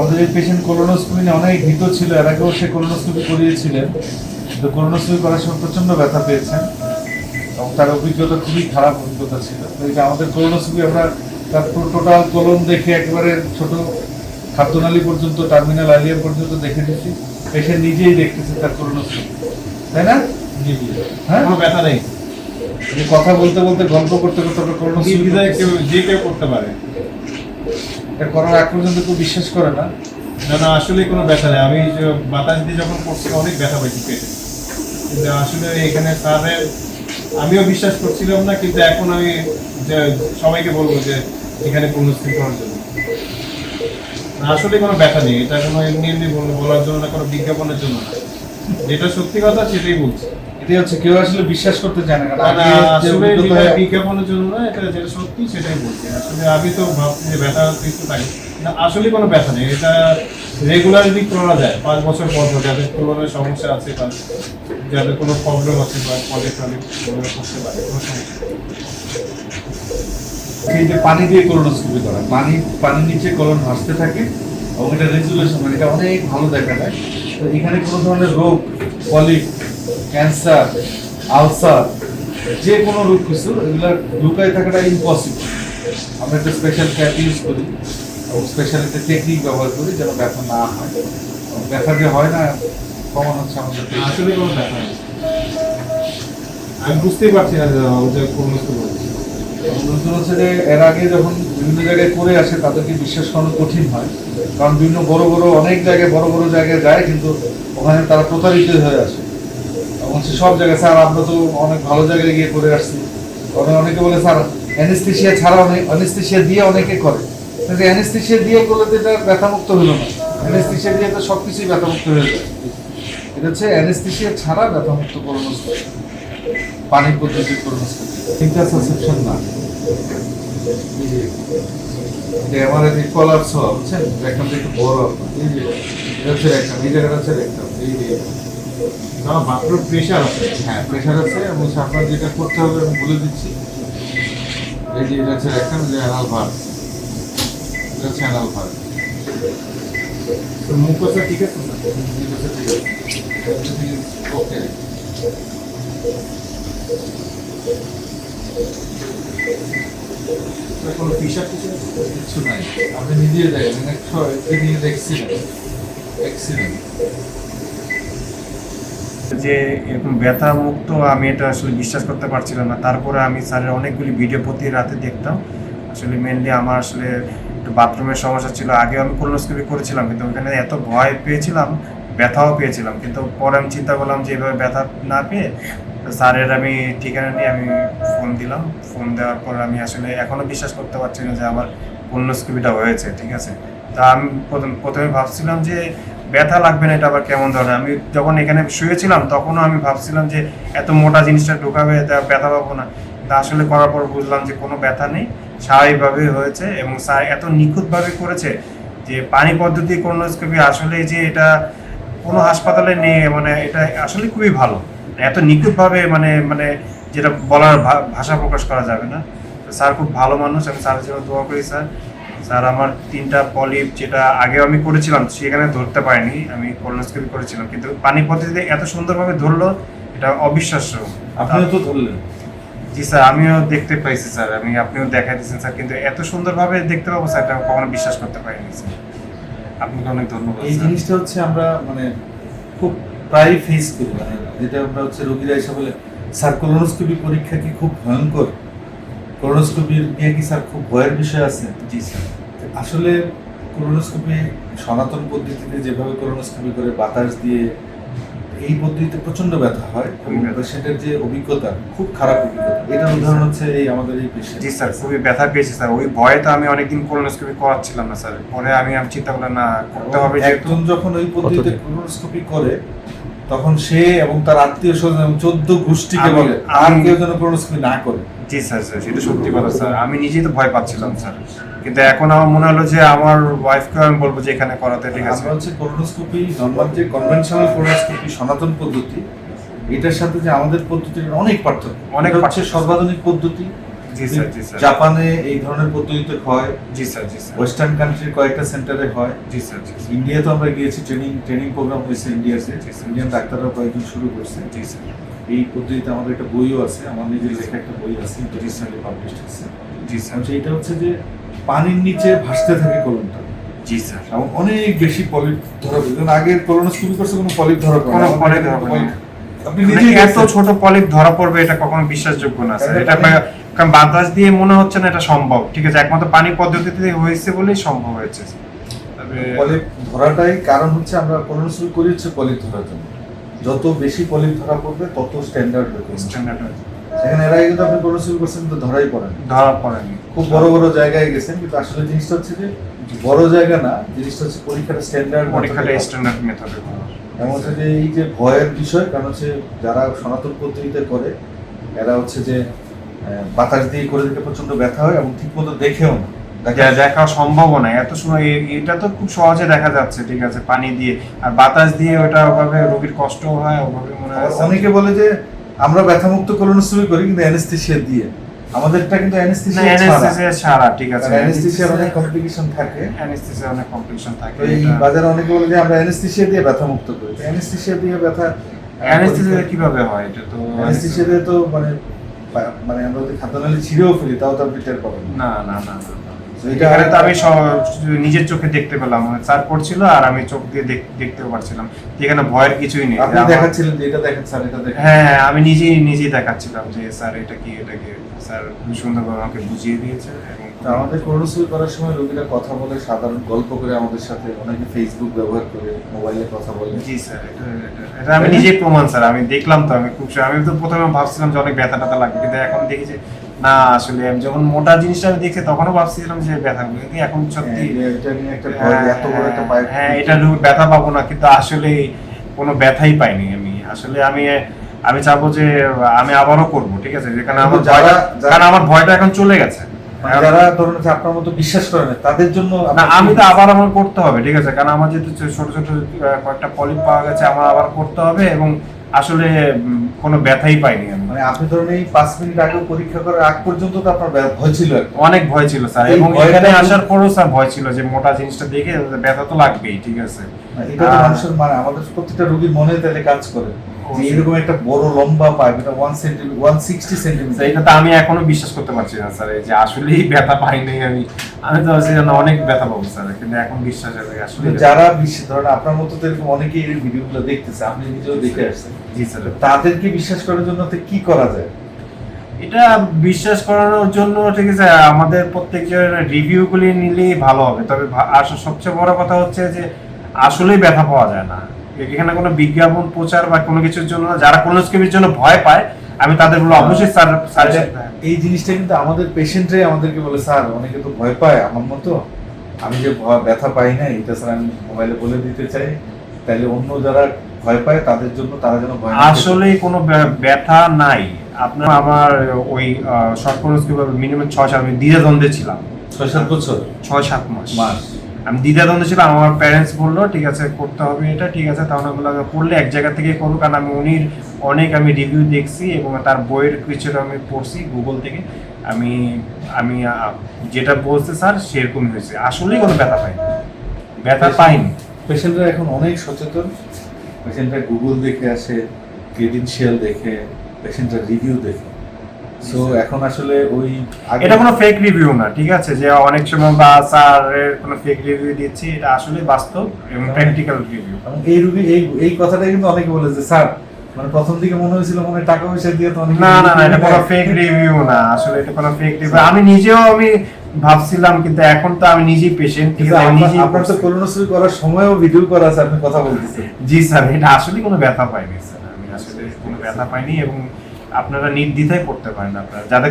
আমাদের এই patient colonoscopy নিয়ে অনেক ভীত ছিল। এর আগেও সে কোলোনোস্কোপি করিয়েছিলেন। কিন্তু কোলোনোস্কোপি করার সময় প্রচণ্ড ব্যথা পেয়েছেন এবং তার অভিজ্ঞতা খুবই খারাপ অভিজ্ঞতা ছিল। তো এই আমাদের কোলোনোস্কোপি আমরা তার টোটাল কোলন দেখে একেবারে ছোট খাদ্যনালী পর্যন্ত টার্মিনাল আলিয়া পর্যন্ত দেখে দিচ্ছি পেশেন্ট নিজেই দেখতেছে তার কোলোনোস্কোপি তাই না? হ্যাঁ? কোনো ব্যথা নেই। কথা বলতে বলতে গল্প করতে করতে কেউ যে কেউ করতে পারে। এটা করার আগ পর্যন্ত কেউ বিশ্বাস করে না। না না, আসলে কোনো ব্যথা নেই। আমি বাতাস দিয়ে যখন করছি, অনেক ব্যথা পাইছি পেটে। কিন্তু আসলে এখানে আমিও বিশ্বাস করছিলাম না, কিন্তু এখন আমি সবাইকে বলব যে এখানে পুনঃস্থির করার জন্য। আসলে কোনো ব্যথা নেই। এটা কোনো এমনি এমনি বলার জন্য না, কোনো বিজ্ঞাপনের জন্য না। যেটা সত্যি কথা, সেটাই বলছি। এটাই হচ্ছে কেউ আসলে বিশ্বাস করতে চায় না আসলে বিজ্ঞাপনের জন্য এটা যেটা সত্যি সেটাই বলছি আসলে আমি তো ভাবছি যে ব্যথা কিছু না আসলে কোনো ব্যথা নেই এটা রেগুলারলি করা যায় পাঁচ বছর পর পর যাদের কোলনের সমস্যা আছে বা যাদের কোনো প্রবলেম আছে বা কলে টলে করতে পারে কোনো সমস্যা। এই যে পানি দিয়ে কোলোনোস্কোপি করা পানি পানির নিচে কোলন ভাসতে থাকে এবং এটা রেজুলেশন মানে এটা অনেক ভালো দেখা যায় তো এখানে কোনো ধরনের রোগ পলিপ ক্যান্সার আলসার যে কোনো রোগ কিছু এগুলো লুকায় থাকাটা ইম্পসিবল আমরা একটা স্পেশাল ক্যাপ ইউজ করি এবং স্পেশাল একটা টেকনিক ব্যবহার করি যেন ব্যথা না হয়। ব্যথা যে হয় না কমন হচ্ছে আমাদের আসলে কোনো ব্যথা আমি বুঝতেই পারছি না যে কোনো নতুন হচ্ছে যে এর আগে যখন বিভিন্ন জায়গায় করে আসে তাদেরকে বিশ্বাস করানো কঠিন হয়। কারণ বিভিন্ন বড় বড় অনেক জায়গায় বড় বড় জায়গায় যায় কিন্তু ওখানে তারা প্রতারিত হয়ে আসে। এবং সব জায়গায় স্যার, আমরা তো অনেক ভালো জায়গায় গিয়ে করে আসছি। অনেকে বলে, স্যার অ্যানেস্থেশিয়া ছাড়া অনেক অ্যানেস্থেশিয়া দিয়ে অনেকে করে। কিন্তু অ্যানেস্থেশিয়া দিয়ে করলে তো এটা ব্যথামুক্ত হলো না। অ্যানেস্থেশিয়া দিয়ে তো সব কিছুই ব্যথামুক্ত হয়ে যায়। এটা হচ্ছে অ্যানেস্থেশিয়া ছাড়া ব্যথামুক্ত করোনোস্কোপি পানির পদ্ধতির করোনোস্কোপি তিনটা সাসেপশন না। আমার এই কলার সহ বুঝছেন? রেকটাম একটু বড় আপনার এই যে, এটা হচ্ছে রেকটাম এই জায়গাটা হচ্ছে এই না প্রেশার আছে। হ্যাঁ প্রেশার আছে এবং আপনার যেটা করতে হবে আমি বলে দিচ্ছি। এই যে এটা হচ্ছে রেকটাম যে অ্যানাল ভার এটা হচ্ছে অ্যানাল ভার তো ঠিক আছে? তো? ঠিক আছে ঠিক আছে। এটা হচ্ছে ওকে কোনো প্রেশার কিছু নাই। আপনি নিজে দেখেন একশো নিজে দেখছিলেন। এক্সিলেন্ট যে এরকম ব্যথা মুক্ত আমি এটা আসলে বিশ্বাস করতে পারছিলাম না। তারপরে আমি স্যারের অনেকগুলি ভিডিও প্রতি রাতে দেখতাম। আসলে মেনলি আমার আসলে একটু বাথরুমের সমস্যা ছিল। আগে আমি কোলোনোস্কোপি করেছিলাম, কিন্তু ওখানে এত ভয় পেয়েছিলাম, ব্যথাও পেয়েছিলাম। কিন্তু পরে আমি চিন্তা করলাম যে এভাবে ব্যথা না পেয়ে স্যারের আমি ঠিকানা নিয়ে আমি ফোন দিলাম। ফোন দেওয়ার পর আমি আসলে এখনও বিশ্বাস করতে পারছি না যে আমার কোলোনোস্কোপিটা হয়েছে, ঠিক আছে? তা আমি প্রথম, প্রথমে ভাবছিলাম যে ব্যথা লাগবে না, এটা আবার কেমন ধরনের? আমি যখন এখানে শুয়েছিলাম, তখনও আমি ভাবছিলাম যে এত মোটা জিনিসটা ঢোকাবে তা ব্যথা পাবো না। তা আসলে করার পর বুঝলাম যে কোনো ব্যথা নেই স্বাভাবিকভাবে হয়েছে এবং স্যার এত নিখুঁতভাবে করেছে যে পানি পদ্ধতি কোনোস্কোপি আসলে যে এটা কোনো হাসপাতালে নেই মানে এটা আসলে খুবই ভালো। এত নিখুঁতভাবে মানে মানে যেটা বলার ভাষা প্রকাশ করা যাবে না। স্যার খুব ভালো মানুষ, আমি স্যারের জন্য দোয়া করি, স্যার। স্যার আমার তিনটা পলিপ যেটা আগেও আমি করেছিলাম সেখানে ধরতে পারিনি। আমি কোলোনোস্কোপি করেছিলাম কিন্তু পানি পদ্ধতিতে এত সুন্দরভাবে ধরলো এটা অবিশ্বাস্য। আপনিও তো ধরলেন। জি স্যার আমিও দেখতে পাইছি স্যার আমি আপনিও দেখা দিয়েছেন স্যার কিন্তু এত সুন্দরভাবে দেখতে পাবো স্যার এটা কখনো বিশ্বাস করতে পারিনি স্যার। আপনাকে অনেক ধন্যবাদ এই জিনিসটা হচ্ছে আমরা মানে খুব প্রায় ফেস করি মানে যেটা আমরা হচ্ছে রোগীরা এসে বলে স্যার কোলোনোস্কোপি পরীক্ষা কি খুব ভয়ঙ্কর? কোলোনোস্কোপি নিয়ে কি স্যার খুব ভয়ের বিষয় আছে? জি স্যার। আসলে কোলোনোস্কোপি সনাতন পদ্ধতিতে যেভাবে কোলোনোস্কোপি করে বাতাস দিয়ে এই পদ্ধতিতে প্রচণ্ড ব্যথা হয় এবং পেশেন্টের যে অভিজ্ঞতা খুব খারাপ অভিজ্ঞতা। এটার উদাহরণ হচ্ছে এই আমাদের এই পেশেন্ট জি স্যার খুবই ব্যথা পেয়েছি স্যার। ওই ভয়ে তো আমি অনেকদিন কোলোনোস্কোপি করাচ্ছিলাম না স্যার। পরে আমি আমি চিন্তা করলাম না করতে হবে একজন যখন ওই পদ্ধতিতে? কোলোনোস্কোপি করে তখন সে এবং তার আত্মীয় স্বজন এবং চোদ্দ গোষ্ঠীকে বলে আর কেউ যেন কোলোনোস্কোপি না করে। জি স্যার স্যার সেটা সত্যি কথা স্যার। আমি নিজেই তো ভয় পাচ্ছিলাম স্যার। কিন্তু এখন আমার মনে হলো যে আমার ওয়াইফকে আমি বলব যে এখানে করাতে ঠিক আছে? আমরা হচ্ছে কোলোনোস্কোপি নর্মাল যে কনভেনশনাল কোলোনোস্কোপি সনাতন পদ্ধতি এটার সাথে যে আমাদের পদ্ধতির অনেক পার্থক্য। অনেক হচ্ছে সর্বাধুনিক পদ্ধতি। জি স্যার জি স্যার। জাপানে এই ধরনের পদ্ধতিতে হয়। জি স্যার জি স্যার। ওয়েস্টার্ন কান্ট্রির কয়েকটা সেন্টারে হয়। জি স্যার জি ইন্ডিয়াতে আমরা গিয়েছি ট্রেনিং ট্রেনিং প্রোগ্রাম হয়েছে ইন্ডিয়াতে ইন্ডিয়ান ডাক্তাররা কয়েকজন শুরু করছে। জি স্যার। এই পদ্ধতিতে আমাদের একটা বইও আছে আমার নিজের লেখা একটা বই আছে ইন্টারন্যাশনালি পাবলিশ হয়েছে জি স্যার। এটা হচ্ছে যে পানির নিচে ভাসতে থাকে কলমটা। জি স্যার। এবং অনেক বেশি পলিপ ধরা পড়ে। কারণ আগে কলোনোস্কোপি করছে কোনো পলিপ ধরা কোনো না। polyp ধরা। আপনি মানে নিজেই এত ছোট পলিপ ধরা পড়বে এটা কখনো বিশ্বাসযোগ্য না স্যার। এটা এটা কারণ বাতাস দিয়ে মনে হচ্ছে না এটা সম্ভব। ঠিক আছে একমাত্র পানি পদ্ধতিতে হয়েছে বলেই সম্ভব হয়েছে পলিপ ধরাটাই কারণ হচ্ছে আমরা কলোনোস্কোপি করি হচ্ছে পলিপ ধরার জন্য। যত বেশি পলিপ ধরা পড়বে তত স্ট্যান্ডার্ড হবে স্ট্যান্ডার্ড হয়েছে। সেখানে এর আগে কিন্তু আপনি কলোনোস্কোপি করছেন তো ধরাই পড়ে না ধরা পড়েনি খুব বড় বড় জায়গায় গেছেন কিন্তু আসলে জিনিসটা হচ্ছে যে বড় জায়গা না জিনিসটা হচ্ছে পরীক্ষার স্ট্যান্ডার্ড পরীক্ষাটা স্ট্যান্ডার্ড মেথডে এমন হচ্ছে যে এই যে ভয়ের বিষয় কারণ হচ্ছে যারা সনাতন পদ্ধতিতে করে এরা হচ্ছে যে বাতাস দিয়ে করে দিতে প্রচণ্ড ব্যথা হয় এবং ঠিক মতো দেখেও না। দেখা- সম্ভব না এত সময় এটা তো খুব সহজে দেখা যাচ্ছে ঠিক আছে পানি দিয়ে। আর বাতাস দিয়ে ওটা ওভাবে রোগীর কষ্ট হয় ওভাবে মনে হয় অনেকে বলে যে আমরা ব্যথামুক্ত কলোনোস্কোপি করি কিন্তু অ্যানেস্থেসিয়া দিয়ে। আমাদেরটা কিন্তু না অ্যানেস্থেসিয়া ছাড়া ঠিক আছে অ্যানেস্থেসিয়ার অনেক কমপ্লিকেশন থাকে। অ্যানেস্থেসিয়া অনেক কমপ্লিকেশন থাকে এই বাজারে অনেকে বলে যে আমরা অ্যানেস্থেসিয়া দিয়ে ব্যথামুক্ত করি। অ্যানেস্থেসিয়া দিয়ে ব্যথা অ্যানেস্থেসিয়া কীভাবে হয়? এটা তো অ্যানেস্থেসিয়া দিয়ে তো মানে মানে আমরা যদি খাদ্যনালী ছিঁড়েও ফেলি তাও তো আপনি টের পাবেন না। না না না। এখানে তো আমি নিজের চোখে দেখতে পেলাম। স্যার করছিল আর আমি চোখ দিয়ে দেখতেও পারছিলাম। এখানে ভয়ের কিছুই নেই। আপনি দেখাচ্ছিলেন যে এটা দেখেন স্যার এটা দেখেন। হ্যাঁ আমি নিজেই নিজেই দেখাচ্ছিলাম যে স্যার এটা কি এটা কি? স্যার খুব সুন্দরভাবে আমাকে বুঝিয়ে দিয়েছে তো আমাদের কোলোনোস্কোপি করার সময় রোগীরা কথা বলে সাধারণ গল্প করে আমাদের সাথে অনেকে ফেসবুক ব্যবহার করে মোবাইলে কথা বলে। জি স্যার এটা এটা- আমি নিজেই প্রমাণ স্যার আমি দেখলাম তো আমি খুব আমি তো প্রথমে ভাবছিলাম যে অনেক ব্যথা ট্যাথা লাগবে কিন্তু এখন দেখি যে না আসলে আমি যখন মোটা জিনিসটা আমি দেখছি তখনও ভাবছিলাম যে ব্যথা লাগবে কিন্তু এখন সত্যি হ্যাঁ, এটা নিয়ে একটা এত বড় একটা হ্যাঁ এটা ব্যথা পাবো না কিন্তু আসলে কোনো ব্যথাই পাইনি আমি। আসলে আমি আমি চাবো যে আমি আবারও করব ঠিক আছে? যেখানে আমার যারা- ভয়টা কারণ আমার ভয়টা এখন চলে গেছে। যারা ধরুন আপনার মতো বিশ্বাস করে না তাদের জন্য আমি তো আবার আমার করতে হবে ঠিক আছে? কারণ আমার যেহেতু ছোট ছোট কয়েকটা পলিপ পাওয়া গেছে আমার আবার করতে হবে এবং আসলে কোনো ব্যথাই পাইনি আমি। মানে আপনি ধরুন এই পাঁচ মিনিট আগেও পরীক্ষা করার আগ পর্যন্ত তো আপনার ভয় ছিল অনেক ভয় ছিল স্যার এবং এখানে আসার পরও স্যার ভয় ছিল যে মোটা জিনিসটা দেখে ব্যথা তো লাগবেই ঠিক আছে? মানে এটা তো মানুষের মানে আমাদের প্রত্যেকটা রোগীর মনে তাহলে কাজ করে। এরকম একটা বড় লম্বা পাইপ এটা one centimetre one sixty centimetre এটা তো আমি এখনও বিশ্বাস করতে পারছি না স্যার এই যে আসলেই ব্যথা পাই নাই আমি। আমি তো ভাবছি যেন অনেক ব্যথা পাবো স্যার কিন্তু এখন বিশ্বাস হবে আসলে যারা বিশ্বাস ধরেন আপনার মতো তো এরকম অনেকেই এই ভিডিওগুলো দেখতেছে আপনি নিজেও দেখে আসছেন। জি স্যার। তাদেরকে বিশ্বাস করার জন্য তো কি করা যায়? এটা বিশ্বাস করানোর জন্য ঠিক আছে আমাদের প্রত্যেকজন রিভিউ গুলি নিলেই ভালো হবে। তবে ভা- আস সবচেয়ে বড় কথা হচ্ছে যে আসলেই ব্যথা পাওয়া যায় না। এখানে কোনো বিজ্ঞাপন প্রচার বা কোনো কিছুর জন্য যারা কোনো কোলোস্কোপির জন্য ভয় পায় আমি তাদের বলব অবশ্যই স্যার স্যার এই জিনিসটা কিন্তু আমাদের পেশেন্টরাই আমাদেরকে বলে স্যার অনেকে তো ভয় পায় আমার মতো। আমি যে ভয়- ব্যথা পাই না এটা স্যার আমি মোবাইলে বলে দিতে চাই। তাহলে অন্য যারা ভয় পায় তাদের জন্য তারা যেন ভয় আসলেই কোনো ব্য- ব্যথা নাই। আপনার আমার ওই শর্ট কোলোস্কোপি মিনিমাম ছয় সাত আমি দ্বিধাদ্বন্দ্বে ছিলাম। ছয় সাত বছর? ছয় সাত মাস। মাস। আমি দ্বিধাদ্বন্দ্বে ছিলাম আমার প্যারেন্টস বলল ঠিক আছে করতে হবে এটা ঠিক আছে তাহলে আমি বললাম করলে এক জায়গা থেকে করব কারণ আমি উনির অনেক আমি রিভিউ দেখছি এবং তার বইয়ের কিছু আমি পড়ছি গুগল থেকে। আমি আমি যেটা বলছে স্যার সেরকমই হয়েছে। আসলেই কোনো ব্যথা পাইনি। ব্যথা পাইনি। পেশেন্টরা এখন অনেক সচেতন। পেশেন্টরা গুগল দেখে আসে ক্রেডেনশিয়াল দেখে পেশেন্টরা রিভিউ দেখে। সো এখন আসলে ওই এটা কোনো ফেক রিভিউ না ঠিক আছে? যে অনেক সময় বা স্যারের কোনো ফেক রিভিউ দিচ্ছি এটা আসলে বাস্তব এবং প্র্যাকটিক্যাল রিভিউ এই রুগী এই এই কিন্তু অনেকে বলে যে স্যার মানে প্রথম দিকে মনে হয়েছিল মনে টাকা পয়সা দিয়ে তো না না না এটা কোনো ফেক রিভিউ না। আসলে এটা কোনো ফেক রিভিউ আমি নিজেও আমি ভাবছিলাম কিন্তু এখন তো আমি নিজেই পেশেন্ট ঠিক আছে? আমি আপনার- তো। কোলোনোস্কোপি করার সময়ও ভিডিও করা আছে আপনি কথা বলতেছেন। জি স্যার এটা আসলে কোনো ব্যথা পাইনি স্যার। আমি আসলে কোনো ব্যথা পাইনি এবং আপনারা নির্দ্বিধায় করতে পারেন আপনারা। যাদের